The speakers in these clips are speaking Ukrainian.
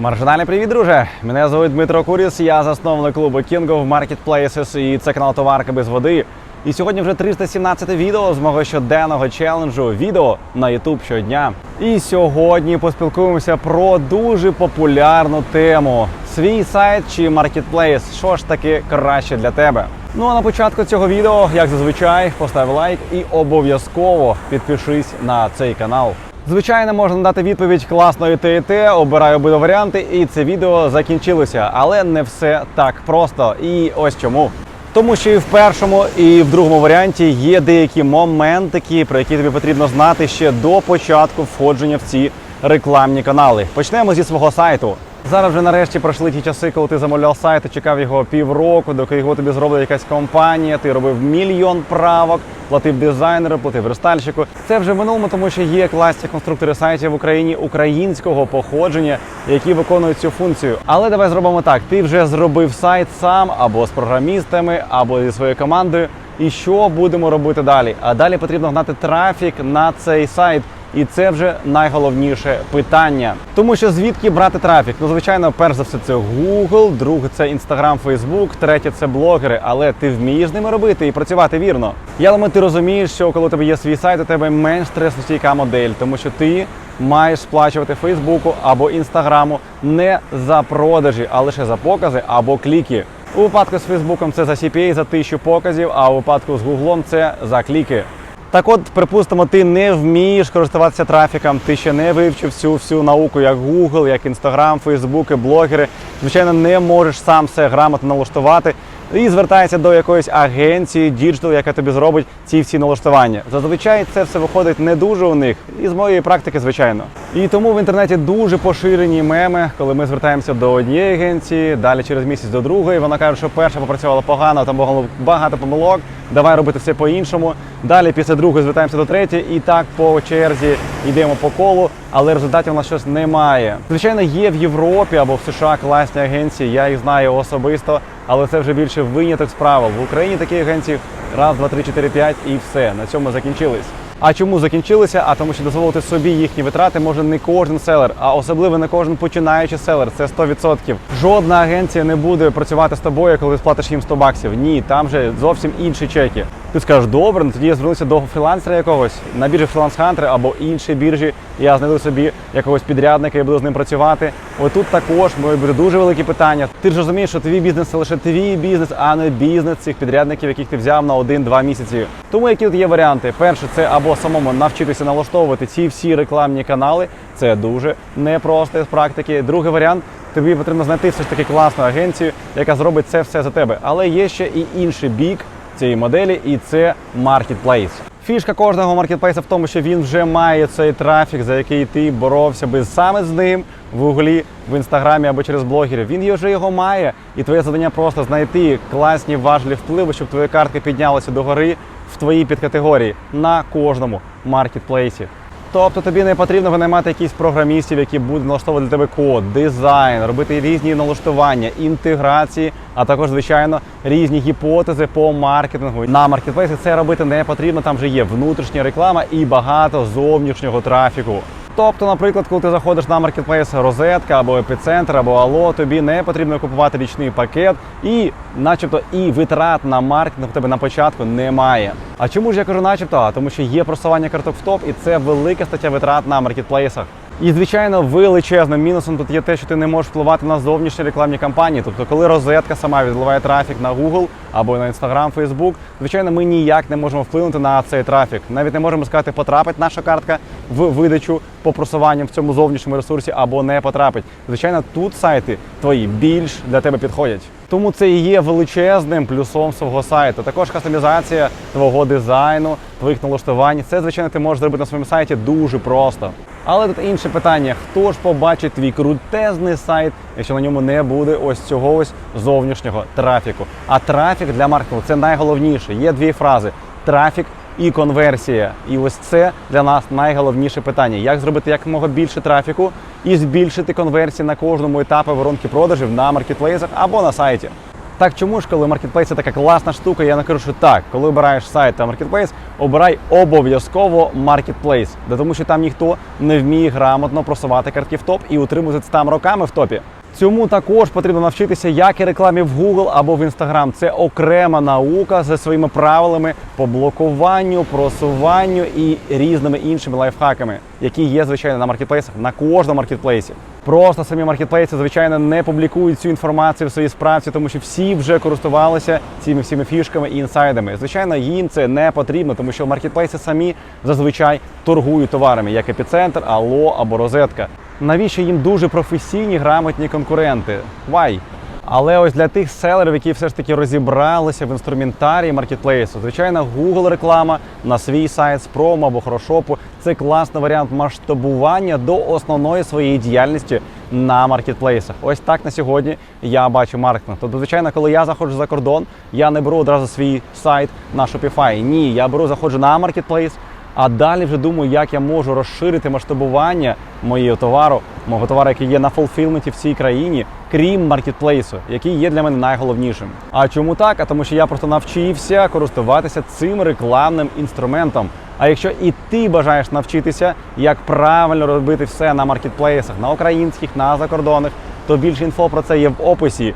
Маржинальний привіт, друже! Мене звуть Дмитро Куріс, я засновник клубу King of Marketplaces і це канал Товарка без води. І сьогодні вже 317 відео з мого щоденного челенджу відео на YouTube щодня. І сьогодні поспілкуємося про дуже популярну тему: свій сайт чи маркетплейс. Що ж таки краще для тебе? Ну а на початку цього відео, як зазвичай, постав лайк і обов'язково підпишись на цей канал. Звичайно, можна дати відповідь класно і те, і те, обираю обидва варіанти, і це відео закінчилося. Але не все так просто. І ось чому. Тому що і в першому, і в другому варіанті є деякі моментики, про які тобі потрібно знати ще до початку входження в ці рекламні канали. Почнемо зі свого сайту. Зараз вже нарешті пройшли ті часи, коли ти замовляв сайт, і чекав його півроку, доки його тобі зробила якась компанія. Ти робив мільйон правок, платив дизайнеру, платив рестальщику. Це вже минулому, тому що є класні конструктори сайтів в Україні українського походження, які виконують цю функцію. Але давай зробимо так: ти вже зробив сайт сам або з програмістами, або зі своєю командою. І що будемо робити далі? А далі потрібно гнати трафік на цей сайт. І це вже найголовніше питання. Тому що звідки брати трафік? Ну, звичайно, перш за все, це Google, друге це Instagram, Facebook, третє це блогери. Але ти вмієш з ними робити і працювати вірно. Я думаю, ти розумієш, що коли у тебе є свій сайт, у тебе менш стресостійка модель, тому що ти маєш сплачувати Фейсбуку або Інстаграму не за продажі, а лише за покази або кліки. У випадку з Фейсбуком це за CPA, за тисячу показів, а у випадку з Гуглом це за кліки. Так от, припустимо, ти не вмієш користуватися трафіком, ти ще не вивчив всю всю науку, як Google, як Instagram, Facebook, блогери. Звичайно, не можеш сам все грамотно налаштувати. І звертається до якоїсь агенції, діджитал, яка тобі зробить ці всі налаштування. Зазвичай це все виходить не дуже у них, і з моєї практики, звичайно. І тому в інтернеті дуже поширені меми, коли ми звертаємося до однієї агенції, далі через місяць до другої. Вона каже, що перша попрацювала погано, там було багато помилок. Давай робити все по-іншому. Далі після другої звертаємося до третьої, і так по черзі йдемо по колу, але результатів у нас щось немає. Звичайно, є в Європі або в США класні агенції. Я їх знаю особисто, але це вже більше виняток справа. В Україні такі агенції раз, два, три, чотири, п'ять і все. На цьому закінчились. А чому закінчилися? А тому, що дозволити собі їхні витрати може не кожен селер, а особливо не кожен починаючий селер. Це 100%. Жодна агенція не буде працювати з тобою, коли сплатиш їм 100 баксів. Ні, там же зовсім інші чеки. Ти скажеш, добре, ну тоді я звернуся до фрілансера якогось на біржі Freelance або іншій біржі. Я знайду собі якогось підрядника і буду з ним працювати. Отут також можуть бути дуже великі питання. Ти ж розумієш, що твій бізнес це лише твій бізнес, а не бізнес цих підрядників, яких ти взяв на один-два місяці. Тому які тут є варіанти? Перше, це або самому навчитися налаштовувати ці всі рекламні канали. Це дуже непросто з практики. Другий варіант. Тобі потрібно знайти все ж таки класну агенцію, яка зробить це все за тебе. Але є ще і інший бік цієї моделі, і це маркетплейс. Фішка кожного маркетплейса в тому, що він вже має цей трафік, за який ти боровся би саме з ним в углі, в інстаграмі або через блогерів. Він вже його має, і твоє завдання просто знайти класні важливі впливи, щоб твої картки піднялися догори в твоїй підкатегорії на кожному маркетплейсі. Тобто тобі не потрібно винаймати якісь програмістів, які будуть налаштовувати для тебе код, дизайн, робити різні налаштування, інтеграції, а також, звичайно, різні гіпотези по маркетингу. На маркетплейсі це робити не потрібно. Там вже є внутрішня реклама і багато зовнішнього трафіку. Тобто, наприклад, коли ти заходиш на маркетплейс розетка або епіцентр, або Ало, тобі не потрібно купувати річний пакет, і, начебто, і витрат на маркетинг у тебе на початку немає. А чому ж я кажу, начебто? Тому що є просування карток в топ, і це велика стаття витрат на маркетплейсах. І звичайно, величезним мінусом тут є те, що ти не можеш впливати на зовнішні рекламні кампанії. Тобто, коли розетка сама відливає трафік на Google або на Instagram, Facebook, звичайно, ми ніяк не можемо вплинути на цей трафік. Навіть не можемо сказати, потрапить наша картка в видачу по просуванням в цьому зовнішньому ресурсі або не потрапить. Звичайно, тут сайти твої більш для тебе підходять. Тому це і є величезним плюсом свого сайту. Також кастомізація твого дизайну, твоїх налаштувань. Це, звичайно, ти можеш зробити на своєму сайті дуже просто. Але тут інше питання: хто ж побачить твій крутезний сайт, якщо на ньому не буде ось цього ось зовнішнього трафіку? А трафік для маркетингу це найголовніше. Є дві фрази: трафік і конверсія. І ось це для нас найголовніше питання: як зробити якомога більше трафіку і збільшити конверсії на кожному етапі воронки продажів на маркетплейсах або на сайті. Так чому ж, коли маркетплейс це така класна штука, я не кажу, що так, коли обираєш сайт та маркетплейс, обирай обов'язково маркетплейс, де тому що там ніхто не вміє грамотно просувати картки в топ і утримуватися там роками в топі. Цьому також потрібно навчитися як і рекламі в Google або в Instagram. Це окрема наука зі своїми правилами по блокуванню, просуванню і різними іншими лайфхаками, які є звичайно на маркетплейсах на кожному маркетплейсі. Просто самі маркетплейси, звичайно, не публікують цю інформацію в своїй справці, тому що всі вже користувалися цими всіми фішками і інсайдами. Звичайно, їм це не потрібно, тому що маркетплейси самі зазвичай торгують товарами, як епіцентр, ало або розетка. Навіщо їм дуже професійні грамотні конкуренти? Why? Але ось для тих селерів, які все ж таки розібралися в інструментарії маркетплейсу, звичайно, Google реклама на свій сайт з промо або хорошопу це класний варіант масштабування до основної своєї діяльності на маркетплейсах. Ось так на сьогодні я бачу маркетинг. Тобто, звичайно, коли я заходжу за кордон, я не беру одразу свій сайт на Shopify. Ні, я беру, заходжу на маркетплейс. А далі вже думаю, як я можу розширити масштабування моєї товару, мого товару, який є на фулфілменті в цій країні, крім маркетплейсу, який є для мене найголовнішим. А чому так? А тому, що я просто навчився користуватися цим рекламним інструментом. А якщо і ти бажаєш навчитися, як правильно робити все на маркетплейсах, на українських, на закордонних, то більше інфо про це є в описі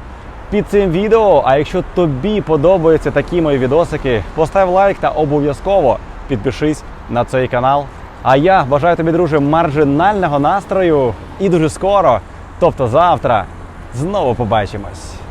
під цим відео. А якщо тобі подобаються такі мої відосики, постав лайк та обов'язково підпишись на цей канал. А я бажаю тобі, друже, маржинального настрою і дуже скоро, тобто завтра, знову побачимось.